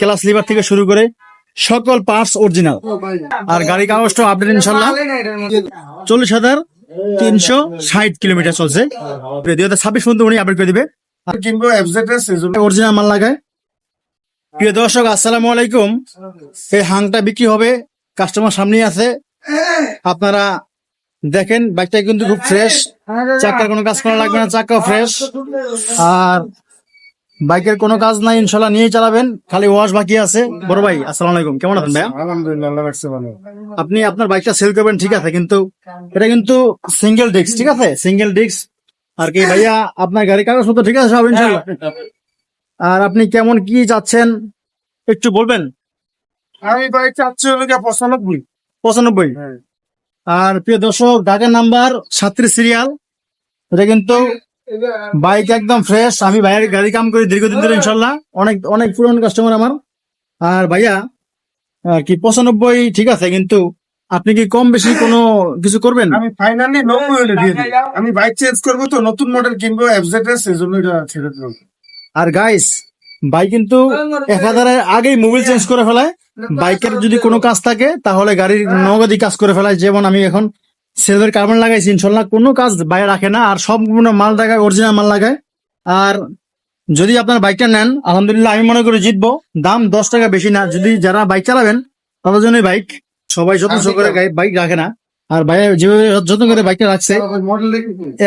Class liver থেকে শুরু করে সকল পার্টস অরিজিনাল। আর গাড়ি কাগজটা আপডেট ইনশাল্লাহ চল্লিশ হাজার তিনশো ষাট কিলোমিটার চলছে। দুই হাজার ছাব্বিশ পর্যন্ত উনি আপডেট করে দিবে। অরিজিনাল মাল লাগায়। প্রিয় দর্শক, আসসালামু আলাইকুম। এই হাংটা বিক্রি হবে কাস্টমার সামনেই আছে। আপনারা দেখেন বাইকটা কিন্তু খুব ফ্রেশ চাকার কোনো কাজ করা লাগবে না, চাকাও ফ্রেশ আর বাইকের কোনো কাজ নাই ইনশাল্লাহ নিয়ে চালাবেন। খালি ওয়াশ বাকি আছে। বড় ভাই আসসালামু আলাইকুম। কেমন আছেন ভাইয়া? আলহামদুলিল্লাহ আপনি আপনার বাইকটা সেল করবেন ঠিক আছে কিন্তু এটা কিন্তু সিঙ্গেল ডিস্ক ঠিক আছে? সিঙ্গেল ডিস্ক আর কি ভাইয়া আপনার গাড়ি কাগজপত্র ঠিক আছে সব ইনশাল্লাহ? আর আপনি কেমন কি যাচ্ছেন একটু বলবেন? আমি বাইক চাচ্ছি হলো পঁচানব্বই। পঁচানব্বই? হ্যাঁ। আর প্রিয় দর্শক ঢাকার নাম্বার সাতত্রিশ সিরিয়াল এটা কিন্তু বাইক একদম ফ্রেশ আমি ভাইয়ের গাড়ি কাম করি দীর্ঘদিন ধরে ইনশাল্লাহ। অনেক অনেক পুরনো কাস্টমার আমার। আর ভাইয়া কি পঁচানব্বই ঠিক আছে কিন্তু আপনি কি কম বেশি কোনো কিছু করবেন? আমি ফাইনালি নব্বই হলে দিয়ে দিই। আমি বাইক চেঞ্জ করব তো নতুন মডেল কিনবো এফজেডএস সেজন্য এটা ছেড়ে দিলাম। আর গাইস বাইক কিন্তু এক হাজারের আগেই মোবাইল চেঞ্জ করে ফেলায়। বাইকের যদি কোনো কাজ থাকে তাহলে গাড়ির নগদি কাজ করে ফেলায়। যেমন আমি এখন সিলভার কার্বন লাগাইছি ইনশাল্লাহ কোনো কাজ বাইরে রাখে না আর সম্পূর্ণ মাল লাগায় অরিজিনাল মাল লাগায়। আর যদি আপনার বাইকটা নেন আলহামদুলিল্লাহ আমি মনে করি জিতবো। দাম দশ টাকা বেশি না যদি যারা বাইক চালাবেন তাদের জন্যই বাইক। সবাই যত্ন করে বাইক রাখে না। আর ভাই যেভাবে যত্ন করে বাইকটা রাখছে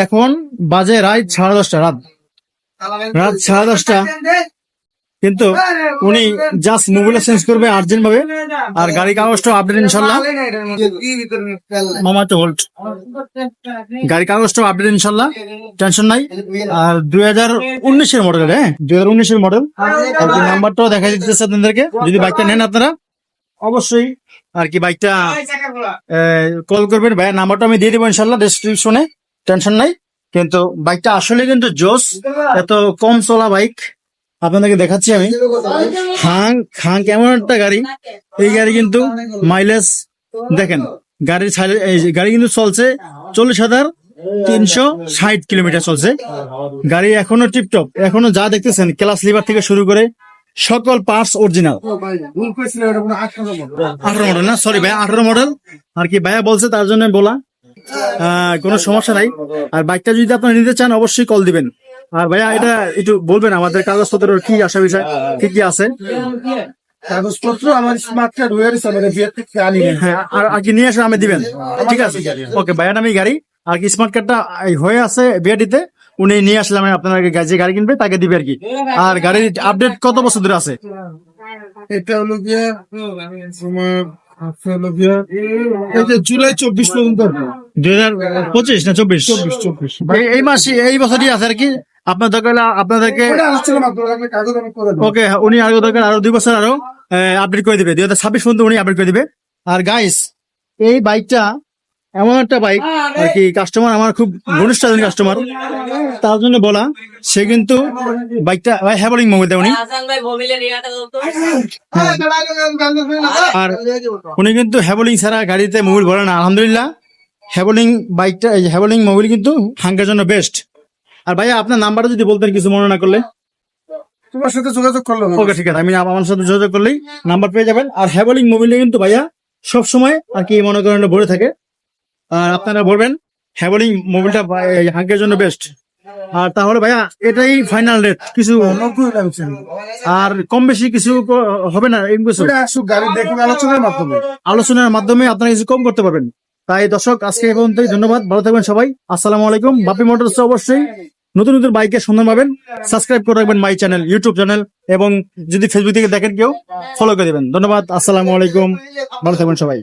এখন বাজে রাত সাড়ে দশটা রাত। রাত সাড়ে দশটা। কিন্তু উনি জাস্ট মোবাইল চেঞ্জ করবে আর্জেন্ট ভাবে আর গাড়ি কাগজটা আপডেট ইনশাল্লাহ। মামা তো হোল্ড গাড়ি কাগজটা আপডেট ইনশাল্লাহ টেনশন নাই। আর দুই হাজার উনিশের মডেল হ্যাঁ? দুই হাজার উনিশের মডেল নাম্বারটাও দেখা দিতেছে আপনাদেরকে, যদি বাইকটা নেন আপনারা। অবশ্যই। আর কি বাইকটা কল করবেন। ভাই নাম্বারটা আমি দিয়ে দেবো ইনশাল্লাহ ডেসক্রিপশনে টেনশন নাই। কিন্তু বাইকটা আসলে কিন্তু জোস, এত কম চলা বাইক আপনাদেরকে দেখাচ্ছি আমি। হাং হাং কেমন একটা গাড়ি। এই গাড়ি কিন্তু মাইলেজ দেখেন, গাড়ির গাড়ি কিন্তু চলছে চল্লিশ হাজার তিনশো ষাট কিলোমিটার চলছে। গাড়ি এখনও টিপটপ এখনও যা দেখতেছেন ক্লাস লিভার থেকে শুরু করে সকল পার্টস অরিজিনাল আঠারো মডেল না? সরি ভাই, আঠারো মডেল আর কি ভাইয়া বলছে তার জন্য বলা কোনো সমস্যা নাই। আর বাইকটা যদি আপনারা নিতে চান, অবশ্যই কল দিবেন। আর ভাইয়া এটা একটু বলবেন আমাদের কাগজপত্রের কি আসা বিষয়? কি কি আছে? কাগজপত্র আমার গেছে বিয়ের থেকে আনি হ্যাঁ আর কি নিয়ে আসে আমি দিবেন? ঠিক আছে। ওকে ভাইয়া নামি গাড়ি। আর কি স্মার্ট কার্ডটা হয়ে আছে বিআরটিতে উনি নিয়ে আসলাম আপনার যে গাড়ি কিনবে তাকে দিবে আর কি। আর গাড়ির আপডেট কত বছর ধরে আছে? এটা হলো গিয়ে এই জুলাই চব্বিশ পর্যন্ত দুই হাজার পঁচিশ না চব্বিশ? চব্বিশ চব্বিশ। এই- এই মাসে এই বছরই আছে আর কি। আপনার দরকার আপনাদেরকে ওকে উনি আরও দরকার আরও দুই বছর আরও আপডেট করে দিবে। দুই হাজার ছাব্বিশ পর্যন্ত উনি আপডেট করে দিবে। আর গাইস এই বাইকটা এমন একটা বাইক আর কি কাস্টমার আমার খুব ঘনিষ্ঠ একজন কাস্টমার তার জন্য বলা সে কিন্তু বাইকটা মোবাইল দেয় উনি। আর উনি কিন্তু হ্যাভলিং ছাড়া গাড়িতে মোবাইল ভরে না আলহামদুলিল্লাহ। হ্যাভলিং বাইকটা এই হ্যাভলিং মোবাইল কিন্তু হাঙ্গের জন্য বেস্ট আর ভাইয়া আপনার নাম্বারটা যদি বলতেন কিছু মনে না করলে। তোমার সাথে যোগাযোগ করল ওকে ঠিক আছে। আমি আমার সাথে যোগাযোগ করলেই নাম্বার পেয়ে যাবেন। আর হ্যাভলিং মোবাইলে কিন্তু ভাইয়া সব সময় আর কি মনে করেন ভরে থাকে। আর আপনারা বলবেন হ্যাভলিং মোবাইলটা হাঙ্কের জন্য বেস্ট আর তাহলে ভাইয়া এটাই ফাইনাল রেট কিছু আর কম বেশি কিছু হবে না আলোচনার মাধ্যমে। আলোচনার মাধ্যমে আপনারা কিছু কম করতে পারবেন। তাই দর্শক আজকে এই পর্যন্তই। ধন্যবাদ। ভালো থাকবেন সবাই। আসসালামু আলাইকুম। বাপি মোটরস অবশ্যই। নতুন নতুন বাইকের সন্ধান পাবেন সাবস্ক্রাইব করে রাখবেন মাই চ্যানেল ইউটিউব চ্যানেল এবং যদি ফেসবুক থেকে দেখেন কেউ ফলো করে দেবেন। ধন্যবাদ, আসসালামু আলাইকুম, ভালো থাকবেন সবাই।